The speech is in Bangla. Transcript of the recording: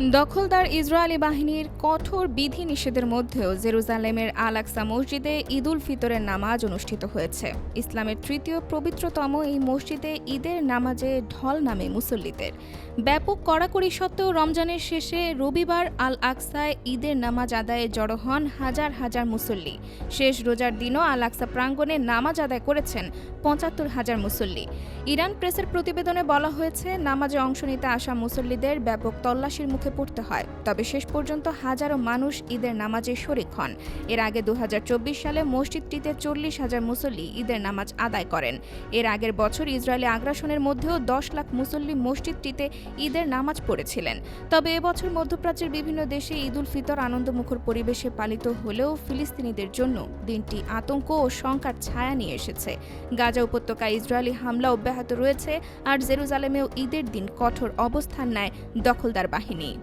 দখলদার ইসরায়েলি বাহিনীর কঠোর বিধি নিষেধের মধ্যেও জেরুজালেমের আল আকসা মসজিদে ঈদুল ফিতরের নামাজ অনুষ্ঠিত হয়েছে। ইসলামের তৃতীয় পবিত্রতম এই মসজিদে ঈদের নামাজে ঢল নামে মুসল্লিদের। ব্যাপক কড়াকড়ি সত্ত্বেও রমজানের শেষে রবিবার আল আকসায় ঈদের নামাজ আদায়ে জড়ো হন হাজার হাজার মুসল্লি। শেষ রোজার দিনও আল আকসা প্রাঙ্গণে নামাজ আদায় করেছেন পঁচাত্তর হাজার মুসল্লি। ইরান প্রেসের প্রতিবেদনে বলা হয়েছে, নামাজে অংশ নিতে আসা মুসল্লিদের ব্যাপক তল্লাশির মুখে পড়তে হয়। তবে শেষ পর্যন্ত হাজারো মানুষ ঈদের নামাজে শরিক হন। এর আগে দু হাজার চব্বিশ সালে মসজিদটিতে চল্লিশ হাজার মুসল্লি ঈদের নামাজ আদায় করেন। এর আগের বছর ইসরায়েলি আগ্রাসনের মধ্যেও দশ লাখ মুসল্লি মসজিদটিতে ঈদের নামাজ পড়েছিলেন। তবে এবছর মধ্যপ্রাচ্যের বিভিন্ন দেশে ঈদুল ফিতর আনন্দমুখর পরিবেশে পালিত হলেও ফিলিস্তিনিদের জন্য দিনটি আতঙ্ক ও শঙ্কার ছায়া নিয়ে এসেছে। গাজা উপত্যকায় ইসরায়েলি হামলা অব্যাহত রয়েছে আর জেরুজালেমেও ঈদের দিন কঠোর অবস্থান নেয় দখলদার বাহিনী।